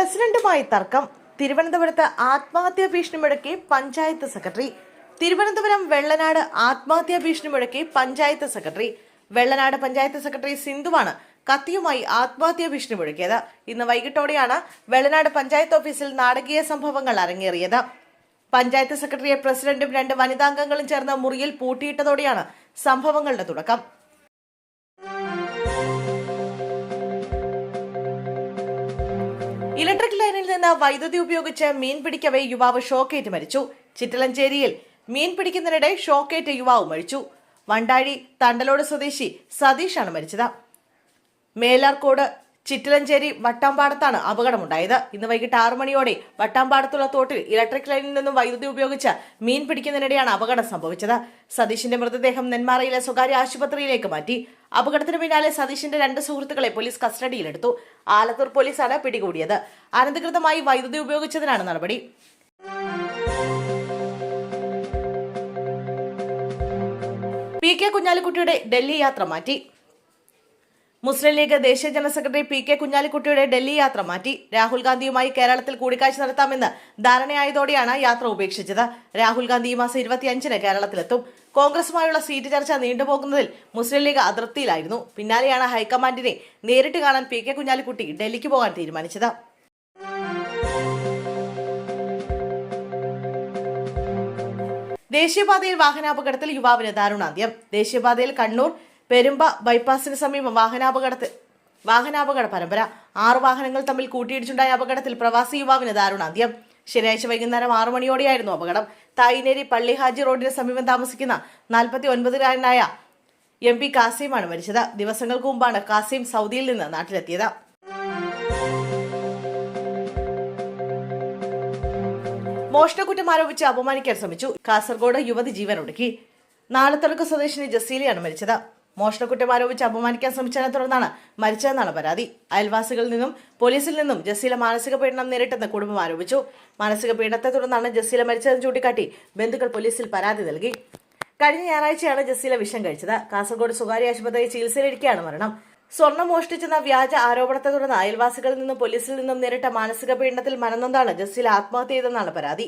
പ്രസിഡന്റുമായി തർക്കം. തിരുവനന്തപുരത്ത് ആത്മഹത്യാ ഭീഷണി മുഴക്കി പഞ്ചായത്ത് സെക്രട്ടറി. തിരുവനന്തപുരം വെള്ളനാട് ആത്മഹത്യാ ഭീഷണി മുഴക്കി പഞ്ചായത്ത് സെക്രട്ടറി. വെള്ളനാട് പഞ്ചായത്ത് സെക്രട്ടറി സിന്ധുവാണ് കത്തിയുമായി ആത്മഹത്യാ ഭീഷണി മുഴക്കിയത് ഇന്ന് വൈകിട്ടോടെയാണ് വെള്ളനാട് പഞ്ചായത്ത് ഓഫീസിൽ നാടകീയ സംഭവങ്ങൾ അരങ്ങേറിയത്. പഞ്ചായത്ത് സെക്രട്ടറിയെ പ്രസിഡന്റും രണ്ട് വനിതാംഗങ്ങളും ചേർന്ന് മുറിയിൽ പൂട്ടിയിട്ടതോടെയാണ് സംഭവങ്ങളുടെ തുടക്കം. നിന്ന് വൈദ്യുതി ഉപയോഗിച്ച് മീൻ പിടിക്കവേ യുവാവ് ഷോക്കേറ്റ് മരിച്ചു. ചിറ്റലഞ്ചേരിയിൽ മീൻ പിടിക്കുന്നതിനിടെ ഷോക്കേറ്റ് യുവാവ് മരിച്ചു. വണ്ടാഴി തണ്ടലോട് സ്വദേശി സതീഷാണ് മരിച്ചത്. മേലാർക്കോട് ചിറ്റലഞ്ചേരി വട്ടാമ്പാടത്താണ് അപകടമുണ്ടായത്. ഇന്ന് വൈകിട്ട് ആറു മണിയോടെ വട്ടാമ്പാടത്തുള്ള തോട്ടിൽ ഇലക്ട്രിക് ലൈനിൽ നിന്നും വൈദ്യുതി ഉപയോഗിച്ച് മീൻ പിടിക്കുന്നതിനിടെയാണ് അപകടം സംഭവിച്ചത്. സതീഷിന്റെ മൃതദേഹം നെന്മാറയിലെ സ്വകാര്യ ആശുപത്രിയിലേക്ക് മാറ്റി. അപകടത്തിന് പിന്നാലെ സതീഷിന്റെ രണ്ട് സുഹൃത്തുക്കളെ പോലീസ് കസ്റ്റഡിയിലെടുത്തു. ആലത്തൂർ പോലീസാണ് പിടികൂടിയത്. അനധികൃതമായി വൈദ്യുതി ഉപയോഗിച്ചതിനാണ് നടപടി. പി കെ കുഞ്ഞാലിക്കുട്ടിയുടെ ഡൽഹി യാത്ര മാറ്റി. മുസ്ലിം ലീഗ് ദേശീയ ജനറൽ സെക്രട്ടറി പി കെ കുഞ്ഞാലിക്കുട്ടിയുടെ ഡൽഹി യാത്ര മാറ്റി. രാഹുൽ ഗാന്ധിയുമായി കേരളത്തിൽ കൂടിക്കാഴ്ച നടത്താമെന്ന് ധാരണയായതോടെയാണ് യാത്ര ഉപേക്ഷിച്ചത്. രാഹുൽ ഗാന്ധി ഈ മാസം ഇരുപത്തിയഞ്ചിന് കേരളത്തിലെത്തും. കോൺഗ്രസുമായുള്ള സീറ്റ് ചർച്ച നീണ്ടുപോകുന്നതിൽ മുസ്ലിം ലീഗ് അതൃപ്തിയിലായിരുന്നു. പിന്നാലെയാണ് ഹൈക്കമാൻഡിനെ നേരിട്ട് കാണാൻ പി കെ കുഞ്ഞാലിക്കുട്ടി ഡൽഹിക്ക് പോകാൻ തീരുമാനിച്ചത്. ദേശീയപാതയിൽ വാഹനാപകടത്തിൽ യുവാവിന് ദാരുണാന്ത്യം. ദേശീയപാതയിൽ കണ്ണൂർ പെരുമ്പ ബൈപ്പാസിന് സമീപം വാഹനാപകടത്തിൽ വാഹനാപകട പരമ്പര. ആറ് വാഹനങ്ങൾ തമ്മിൽ കൂട്ടിയിടിച്ചുണ്ടായ അപകടത്തിൽ പ്രവാസി യുവാവിന് ദാരുണാന്ത്യം ശനിയാഴ്ച വൈകുന്നേരം ആറു മണിയോടെയായിരുന്നു അപകടം. തായിനേരി പള്ളി ഹാജി റോഡിന് സമീപം താമസിക്കുന്ന നാൽപ്പത്തി ഒൻപതുകാരനായ എം പി കാസിമാണ് മരിച്ചത്. ദിവസങ്ങൾക്ക് മുമ്പാണ് കാസിം സൗദിയിൽ നിന്ന് നാട്ടിലെത്തിയത്. മോഷണക്കുറ്റം ആരോപിച്ച് അപമാനിക്കാൻ ശ്രമിച്ചു. കാസർഗോഡ് യുവതി ജീവൻ ഒടുക്കി. നാളത്തലക്ക് സ്വദേശിനി ജസീലയാണ് മരിച്ചത്. മോഷണക്കുറ്റം ആരോപിച്ച് അപമാനിക്കാൻ ശ്രമിച്ചതിനെ തുടർന്നാണ് മരിച്ചതെന്നാണ് പരാതി. അയൽവാസികളിൽ നിന്നും പോലീസിൽ നിന്നും ജസീല മാനസിക പീഡനം നേരിട്ടെന്ന് കുടുംബം ആരോപിച്ചു. മാനസിക പീഡനത്തെ തുടർന്നാണ് ജസീല മരിച്ചതെന്ന് ചൂണ്ടിക്കാട്ടി ബന്ധുക്കൾ പോലീസിൽ പരാതി നൽകി. കഴിഞ്ഞ ഞായറാഴ്ചയാണ് ജസീല വിഷം കഴിച്ചത്. കാസർഗോഡ് സ്വകാര്യ ആശുപത്രിയിൽ ചികിത്സയിലിരിക്കെയാണ് മരണം. സ്വർണം മോഷ്ടിച്ചെന്ന വ്യാജ ആരോപണത്തെ തുടർന്ന് അയൽവാസികളിൽ നിന്നും പോലീസിൽ നിന്നും നേരിട്ട മാനസിക പീഡനത്തിൽ മനനൊന്താണ് ജസീല ആത്മഹത്യ ചെയ്തെന്നാണ് പരാതി.